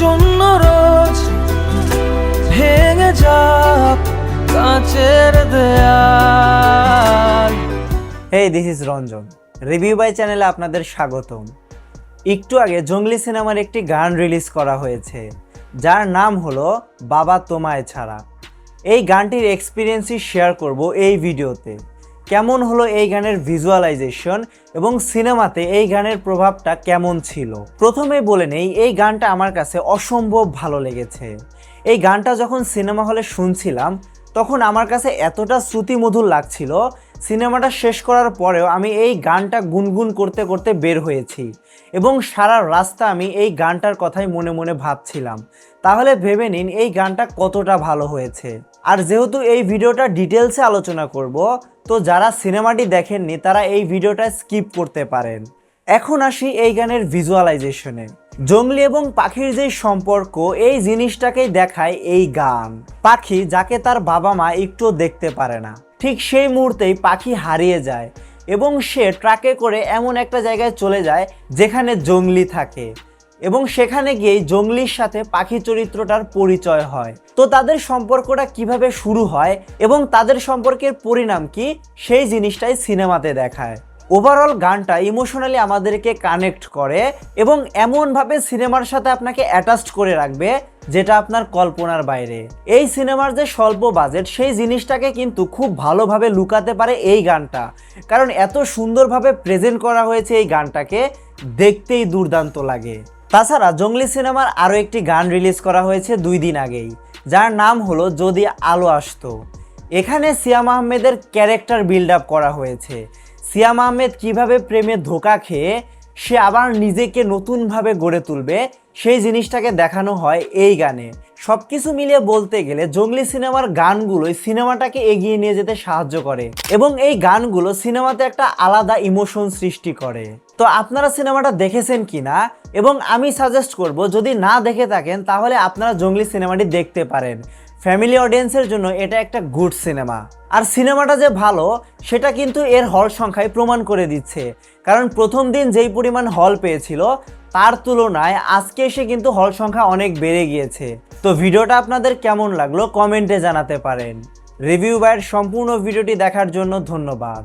জন্য রোজ ভেঙে যাক কাঁচের দেয়াল। Hey this is Ranjan. Review by চ্যানেলে আপনাদের স্বাগতম। একটু আগে জঙ্গলি সিনেমার একটি গান রিলিজ করা হয়েছে, যার নাম হলো বাবা তোমায় ছাড়া। এই গানটির এক্সপিরিয়েন্সই শেয়ার করব এই ভিডিওতে কেমন হলো এই গানের ভিজুয়ালাইজেশন এবং সিনেমাতে এই গানের প্রভাবটা কেমন ছিল? প্রথমে বলে নেই, এই গানটা আমার কাছে অসম্ভব ভালো লেগেছে। এই গানটা যখন সিনেমা হলে শুনছিলাম, তখন আমার কাছে এতটা শ্রুতিমধুর লাগছিল, সিনেমাটা শেষ করার পরেও আমি এই গানটা গুনগুন করতে করতে বের হয়েছি এবং সারা রাস্তা আমি এই গানটার কথাই মনে মনে ভাবছিলাম। তাহলে ভেবে নিন এই গানটা কতটা ভালো হয়েছে। আর যেহেতু এই ভিডিওটা ডিটেলসে আলোচনা করব তো যারা সিনেমাটি দেখেননি, তারা এই ভিডিওটা স্কিপ করতে পারেন। এখন আসি এই গানের ভিজুয়ালাইজেশনে। জঙ্গলি এবং পাখির যে সম্পর্ক, এই জিনিসটাকেই দেখায় এই গান। পাখি যাকে তার বাবা মা একটুও দেখতে পারে না। ঠিক সেই মুহূর্তেই পাখি হারিয়ে যায় এবং সে ট্রাকে করে এমন একটা জায়গায় চলে যায়, যেখানে জঙ্গলি থাকে। এবং সেখানে গিয়েই জঙ্গলির সাথে পাখি চরিত্রটার পরিচয় হয়। তো তাদের সম্পর্কটা কীভাবে শুরু হয় এবং তাদের সম্পর্কের পরিণাম কি, সেই জিনিসটাই সিনেমাতে দেখায়। ওভারঅল গানটা ইমোশনালি আমাদেরকে কানেক্ট করে এবং এমনভাবে সিনেমার সাথে আপনাকে অ্যাটাচড করে রাখবে যেটা আপনার কল্পনার বাইরে। এই সিনেমার যে স্বল্প বাজেট সেই জিনিসটাকে কিন্তু খুব ভালোভাবে লুকাতে পারে এই গানটা। কারণ এত সুন্দরভাবে প্রেজেন্ট করা হয়েছে এই গানটাকে, দেখতেই দুর্দান্ত লাগে। তাছাড়া জঙ্গলি সিনেমার আরও একটি গান রিলিজ করা হয়েছে দুই দিন আগেই, যার নাম হলো যদি আলো আসতো। এখানে সিয়াম আহমেদের ক্যারেক্টার বিল্ড আপ করা হয়েছে। সিয়াম আহমেদ কীভাবে প্রেমে ধোকা খেয়ে সে আবার নিজেকে নতুনভাবে গড়ে তুলবে, সেই জিনিসটাকে দেখানো হয় এই গানে। সব কিছু মিলিয়ে বলতে গেলে জঙ্গলি সিনেমার গানগুলোই সিনেমাটাকে এগিয়ে নিয়ে যেতে সাহায্য করে, এবং এই গানগুলো সিনেমাতে একটা আলাদা ইমোশন সৃষ্টি করে। তো আপনারা সিনেমাটা দেখেছেন কিনা এবং আমি সাজেস্ট করব, যদি না দেখে থাকেন, তাহলে আপনারা জঙ্গলি সিনেমাটি দেখতে পারেন। ফ্যামিলি অডিয়েন্সের জন্য এটা একটা গুড সিনেমা আর সিনেমাটা যে ভালো, সেটা কিন্তু এর হল সংখ্যায় প্রমাণ করে দিচ্ছে। কারণ প্রথম দিন যেই পরিমাণ হল পেয়েছিল, তার তুলনায় আজকে এসে কিন্তু হল সংখ্যা অনেক বেড়ে গিয়েছে। তো ভিডিওটা আপনাদের কেমন লাগল, কমেন্টে জানাতে পারেন। রিভিউ বাইয়ের সম্পূর্ণ ভিডিওটি দেখার জন্য ধন্যবাদ।